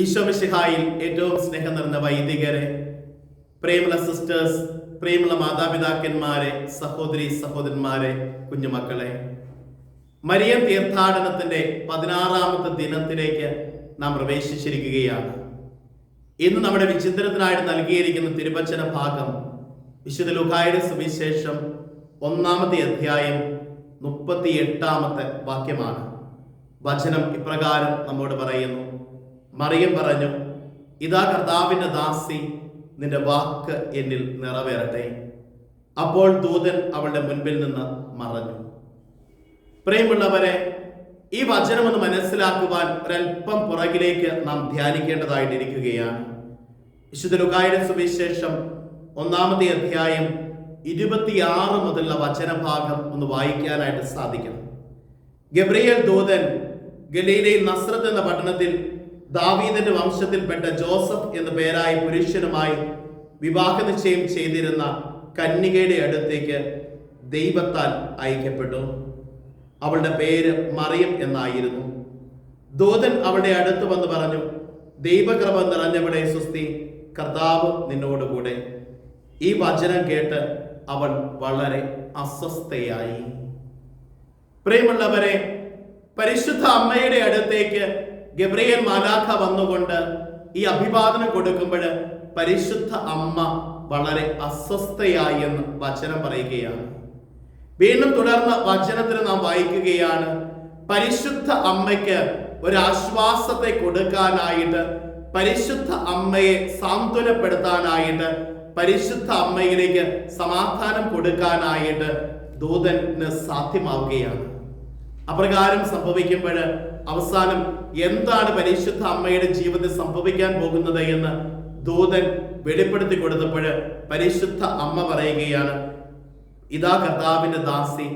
ഈശോമിശിഹായിൽ ഏറ്റവും സ്നേഹം നിറഞ്ഞ വൈദികരെ പ്രേമുള്ള സിസ്റ്റേഴ്സ് പ്രിയമുള്ള മാതാപിതാക്കന്മാരെ സഹോദരി സഹോദരന്മാരെ കുഞ്ഞുമക്കളെ. മരിയൻ തീർത്ഥാടനത്തിന്റെ പതിനാറാമത്തെ ദിനത്തിലേക്ക് നാം പ്രവേശിച്ചിരിക്കുകയാണ്. ഇന്ന് നമ്മുടെ വിചിന്തനത്തിനായിട്ട് നൽകിയിരിക്കുന്ന തിരുവചന ഭാഗം വിശുദ്ധ ലുഹായുടെ സുവിശേഷം ഒന്നാമത്തെ അധ്യായം മുപ്പത്തി എട്ടാമത്തെ വാക്യമാണ്. വചനം ഇപ്രകാരം നമ്മോട് പറയുന്നു. മറിയം പറഞ്ഞു ഇതാ കർത്താവിന്റെ ദാസി നിന്റെ വാക്ക് എന്നിൽ നിറവേറട്ടെ. അപ്പോൾ ദൂതൻ അവളുടെ മുൻപിൽ നിന്ന് മറഞ്ഞു. പ്രിയമുള്ളവരെ ഈ വചനം ഒന്ന് മനസ്സിലാക്കുവാൻ ഒരല്പം പുറകിലേക്ക് നാം ധ്യാനിക്കേണ്ടതായിട്ടിരിക്കുകയാണ്. വിശുദ്ധ ലുകായുടെ സുവിശേഷം ഒന്നാമത്തെ അധ്യായം ഇരുപത്തിയാറ് മുതലുള്ള വചനഭാഗം ഒന്ന് വായിക്കാനായിട്ട് സാധിക്കണം ഗബ്രിയേൽ ദൂതൻ ഗലീലയിൽ നസ്രത്ത് എന്ന പട്ടണത്തിൽ ദാവീദിന്റെ വംശത്തിൽപ്പെട്ട ജോസഫ് എന്ന പേരായ പുരുഷനുമായി വിവാഹ നിശ്ചയം ചെയ്തിരുന്ന കന്യകയുടെ അടുത്തേക്ക് ദൈവത്താൽ അയക്കപ്പെട്ടു. അവളുടെ പേര് മറിയം എന്നായിരുന്നു. ദൂതൻ അവളുടെ അടുത്ത് വന്ന് പറഞ്ഞു ദൈവകൃപ നിറഞ്ഞവളെ സുസ്തി കർത്താവ് നിന്നോടുകൂടെ ഈ വചനം കേട്ട് അവൾ വളരെ അസ്വസ്ഥയായി. പ്രിയമുള്ളവരെ പരിശുദ്ധ അമ്മയുടെ അടുത്തേക്ക് ഗബ്രിയേൽ മാലാഖ വന്നുകൊണ്ട് ഈ അഭിവാദനം കൊടുക്കുമ്പോൾ പരിശുദ്ധ അമ്മ വളരെ അസ്വസ്ഥയായി എന്ന് വചനം പറയുകയാണ്. വീണ്ടും തുടർന്ന് വചനത്തിന് നാം വായിക്കുകയാണ് പരിശുദ്ധ അമ്മയ്ക്ക് ഒരു ആശ്വാസത്തെ കൊടുക്കാനായിട്ട് പരിശുദ്ധ അമ്മയെ സാന്ത്വനപ്പെടുത്താനായിട്ട് പരിശുദ്ധ അമ്മയിലേക്ക് സമാധാനം കൊടുക്കാനായിട്ട് ദൂതന് സാധ്യമാവുകയാണ്. അപ്രകാരം സംഭവിക്കുമ്പോൾ അവസാനം എന്താണ് പരിശുദ്ധ അമ്മയുടെ ജീവിതത്തിൽ സംഭവിക്കാൻ പോകുന്നത് എന്ന് ദൂതൻ വെളിപ്പെടുത്തി കൊടുത്തപ്പോൾ പരിശുദ്ധ അമ്മ പറയുകയാണ് ഇതാ കർത്താവിന്റെ ദാസി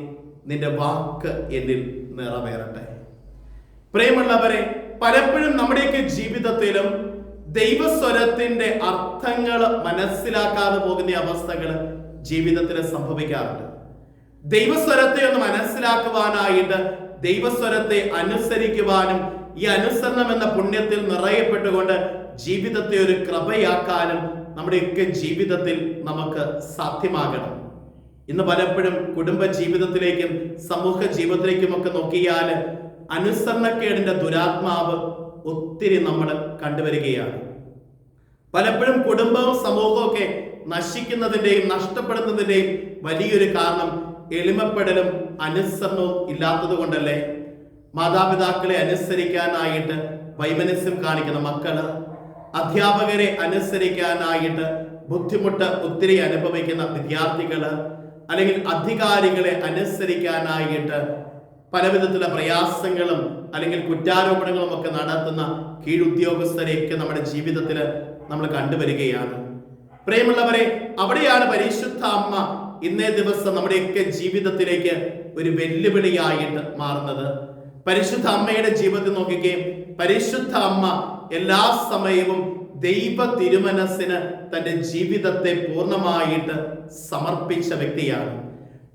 നിന്റെ വാക്ക് എന്നിൽ നിറവേറട്ടെ. പ്രിയമുള്ളവരെ പലപ്പോഴും നമ്മുടെയൊക്കെ ജീവിതത്തിലും ദൈവസ്വരത്തിന്റെ അർത്ഥങ്ങൾ മനസ്സിലാക്കാതെ പോകുന്ന അവസ്ഥകൾ ജീവിതത്തിൽ സംഭവിക്കാറുണ്ട്. ദൈവസ്വരത്തെ ഒന്ന് മനസ്സിലാക്കുവാനായിട്ട് ദൈവസ്വരത്തെ അനുസരിക്കുവാനും ഈ അനുസരണം എന്ന പുണ്യത്തിൽ നിറയപ്പെട്ടുകൊണ്ട് ജീവിതത്തെ ഒരു കൃപയാക്കാനും നമ്മുടെയൊക്കെ ജീവിതത്തിൽ നമുക്ക് സാധ്യമാകണം. ഇന്ന് പലപ്പോഴും കുടുംബ ജീവിതത്തിലേക്കും സമൂഹ ജീവിതത്തിലേക്കും ഒക്കെ നോക്കിയാൽ അനുസരണക്കേടിന്റെ ദുരാത്മാവ് ഒത്തിരി നമ്മൾ കണ്ടുവരികയാണ്. പലപ്പോഴും കുടുംബവും സമൂഹവും ഒക്കെ നശിക്കുന്നതിന്റെയും നഷ്ടപ്പെടുന്നതിന്റെയും വലിയൊരു കാരണം എളിമപ്പെടലും അനുസരണവും ഇല്ലാത്തത് കൊണ്ടല്ലേ മാതാപിതാക്കളെ അനുസരിക്കാനായിട്ട് വൈമനസ്യം കാണിക്കുന്ന മക്കൾ? അധ്യാപകരെ അനുസരിക്കാനായിട്ട് ബുദ്ധിമുട്ട് ഒത്തിരി അനുഭവിക്കുന്ന വിദ്യാർത്ഥികൾ? അല്ലെങ്കിൽ അധികാരികളെ അനുസരിക്കാനായിട്ട് പലവിധത്തിലുള്ള പ്രയാസങ്ങളും അല്ലെങ്കിൽ കുറ്റാരോപണങ്ങളും ഒക്കെ നടത്തുന്ന കീഴുദ്യോഗസ്ഥരെയൊക്കെ നമ്മുടെ ജീവിതത്തിൽ നമ്മൾ കണ്ടുവരികയാണ്. പ്രിയമുള്ളവരെ അവിടെയാണ് പരിശുദ്ധ അമ്മ ഇന്നേ ദിവസം നമ്മുടെയൊക്കെ ജീവിതത്തിലേക്ക് ഒരു വെല്ലുവിളിയായിട്ട് മാറുന്നത്. പരിശുദ്ധ അമ്മയുടെ ജീവിതത്തിൽ നോക്കുകയും പരിശുദ്ധ അമ്മ എല്ലാ സമയവും ദൈവ തിരുമനസ്സിന് തന്റെ ജീവിതത്തെ പൂർണമായിട്ട് സമർപ്പിച്ച വ്യക്തിയാണ്.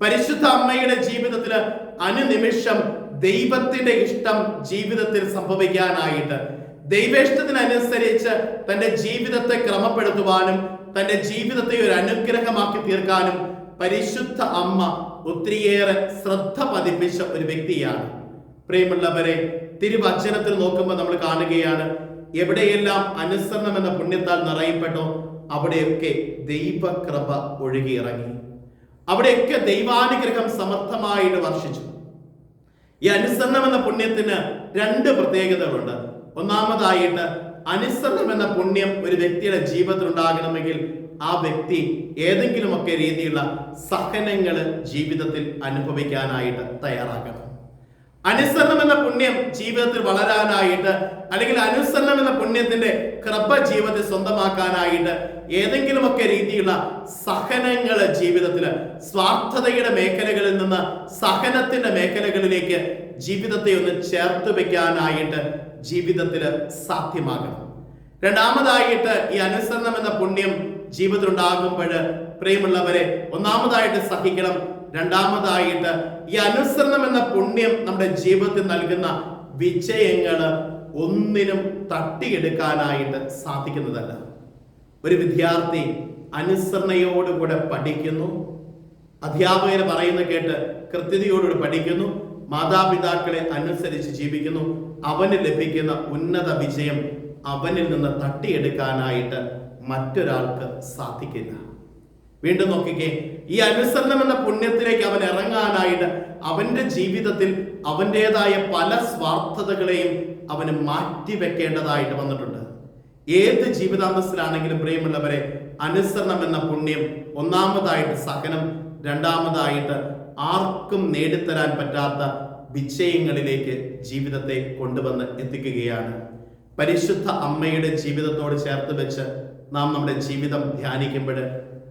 പരിശുദ്ധ അമ്മയുടെ ജീവിതത്തിൽ അനുനിമിഷം ദൈവത്തിന്റെ ഇഷ്ടം ജീവിതത്തിൽ സംഭവിക്കാനായിട്ട് ദൈവേഷ്ടത്തിനനുസരിച്ച് തന്റെ ജീവിതത്തെ ക്രമപ്പെടുത്തുവാനും തന്റെ ജീവിതത്തെ ഒരു അനുഗ്രഹമാക്കി തീർക്കാനും പരിശുദ്ധ അമ്മ ഒത്തിരിയേറെ ശ്രദ്ധ പതിപ്പിച്ച ഒരു വ്യക്തിയാണ്. പ്രിയമുള്ളവരെ തിരുവചനത്തിൽ നോക്കുമ്പോൾ നമ്മൾ കാണുകയാണ് എവിടെയെല്ലാം അനുസരണം എന്ന പുണ്യത്താൽ നിറയപ്പെട്ടോ അവിടെയൊക്കെ ദൈവകൃപ ഒഴുകിയിറങ്ങി അവിടെയൊക്കെ ദൈവാനുഗ്രഹം സമർത്ഥമായിട്ട് വർഷിച്ചു. ഈ അനുസരണം എന്ന പുണ്യത്തിന് രണ്ട് പ്രത്യേകതകളുണ്ട്. ഒന്നാമതായിട്ട് അനുസരണം എന്ന പുണ്യം ഒരു വ്യക്തിയുടെ ജീവിതത്തിൽ ഉണ്ടാകണമെങ്കിൽ ആ വ്യക്തി ഏതെങ്കിലുമൊക്കെ രീതിയിലുള്ള സഹനങ്ങൾ ജീവിതത്തിൽ അനുഭവിക്കാനായിട്ട് തയ്യാറാക്കണം. അനുസരണം എന്ന പുണ്യം ജീവിതത്തിൽ വളരാനായിട്ട് അല്ലെങ്കിൽ അനുസരണം എന്ന പുണ്യത്തിന്റെ കൃപ ജീവിതത്തിൽ സ്വന്തമാക്കാനായിട്ട് ഏതെങ്കിലുമൊക്കെ രീതിയിലുള്ള സഹനങ്ങൾ ജീവിതത്തിൽ സ്വാർത്ഥതയുടെ മേഖലകളിൽ നിന്ന് സഹനത്തിന്റെ മേഖലകളിലേക്ക് ജീവിതത്തെ ഒന്ന് ചേർത്ത് വെക്കാനായിട്ട് ജീവിതത്തിൽ സാധ്യമാകണം. രണ്ടാമതായിട്ട് ഈ അനുസരണം എന്ന പുണ്യം ജീവിതത്തിൽ ഉണ്ടാകുമ്പോൾ പ്രിയമുള്ളവരെ ഒന്നാമതായിട്ട് സഹിക്കണം. രണ്ടാമതായിട്ട് ഈ അനുസരണം എന്ന പുണ്യം നമ്മുടെ ജീവിതത്തിൽ നൽകുന്ന വിജയങ്ങൾ ഒന്നിനും തട്ടിയെടുക്കാനായിട്ട് സാധിക്കുന്നതല്ല. ഒരു വിദ്യാർത്ഥി അനുസരണയോടുകൂടെ പഠിക്കുന്നു. അധ്യാപകർ പറയുന്ന കേട്ട് കൃത്യതയോടുകൂടി പഠിക്കുന്നു. മാതാപിതാക്കളെ അനുസരിച്ച് ജീവിക്കുന്നു. അവന് ലഭിക്കുന്ന ഉന്നത വിജയം അവനിൽ നിന്ന് തട്ടിയെടുക്കാനായിട്ട് മറ്റൊരാൾക്ക് സാധിക്കില്ല. വീണ്ടും നോക്കിക്കേ ഈ അനുസരണം എന്ന പുണ്യത്തിലേക്ക് അവൻ ഇറങ്ങാനായിട്ട് അവന്റെ ജീവിതത്തിൽ അവന്റെതായ പല സ്വാർത്ഥതകളെയും അവന് മാറ്റിവെക്കേണ്ടതായിട്ട് വന്നിട്ടുണ്ട്. ഏത് ജീവിതാന്തസ്സിലാണെങ്കിലും പ്രിയമുള്ളവരെ അനുസരണം എന്ന പുണ്യം ഒന്നാമതായിട്ട് സഹനം രണ്ടാമതായിട്ട് ആർക്കും നേടിത്തരാൻ പറ്റാത്ത വിജയങ്ങളിലേക്ക് ജീവിതത്തെ കൊണ്ടുവന്ന് എത്തിക്കുകയാണ്. പരിശുദ്ധ അമ്മയുടെ ജീവിതത്തോട് ചേർത്ത് വെച്ച് നാം നമ്മുടെ ജീവിതം ധ്യാനിക്കുമ്പോൾ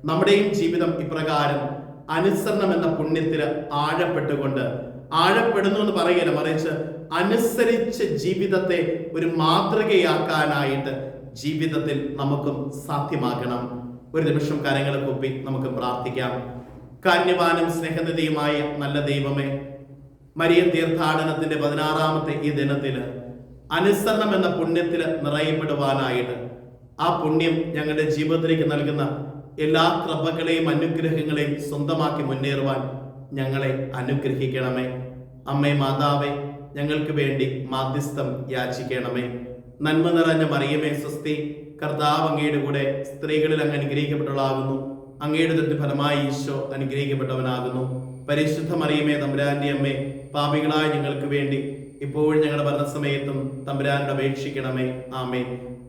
നമ്മുടെയും ജീവിതം ഇപ്രകാരം അനുസരണം എന്ന പുണ്യത്തിൽ ആഴപ്പെട്ടുകൊണ്ട് ആഴപ്പെടുന്നു എന്ന് പറയുകയില്ല. മറിച്ച് അനുസരിച്ച് ജീവിതത്തെ ഒരു മാതൃകയാക്കാനായിട്ട് ജീവിതത്തിൽ നമുക്കും സാധ്യമാക്കണം ഒരു നിമിഷം കാര്യങ്ങളെ കൂപ്പി നമുക്ക് പ്രാർത്ഥിക്കാം. കാന്യവാനും സ്നേഹനിധിയുമായ നല്ല ദൈവമേ മരിയ തീർത്ഥാടനത്തിന്റെ പതിനാറാമത്തെ ഈ ദിനത്തിൽ അനുസരണം എന്ന പുണ്യത്തിൽ നിറയപ്പെടുവാനായിട്ട് ആ പുണ്യം ഞങ്ങളുടെ ജീവിതത്തിലേക്ക് നൽകുന്ന എല്ലാ കൃപകളെയും അനുഗ്രഹങ്ങളെയും സ്വന്തമാക്കി മുന്നേറുവാൻ ഞങ്ങളെ അനുഗ്രഹിക്കണമേ. അമ്മേ മാതാവേ ഞങ്ങൾക്ക് വേണ്ടി മാധ്യസ്ഥം യാചിക്കണമേ. നന്മ നിറഞ്ഞ മറിയമേ സ്വസ്തി കർത്താവ് അങ്ങയുടെ കൂടെ സ്ത്രീകളിൽ അങ്ങ് അനുഗ്രഹിക്കപ്പെട്ടവളാകുന്നു. അങ്ങയുടെ തൊട്ട് ഫലമായി ഈശോ അനുഗ്രഹിക്കപ്പെട്ടവനാകുന്നു. പരിശുദ്ധ മറിയമേ തമ്പുരാന്റെ അമ്മേ പാപികളായ ഞങ്ങൾക്ക് വേണ്ടി ഇപ്പോഴും ഞങ്ങളുടെ ഭരണസമയത്തും തമ്പുരാനോട് അപേക്ഷിക്കണമേ. ആമേ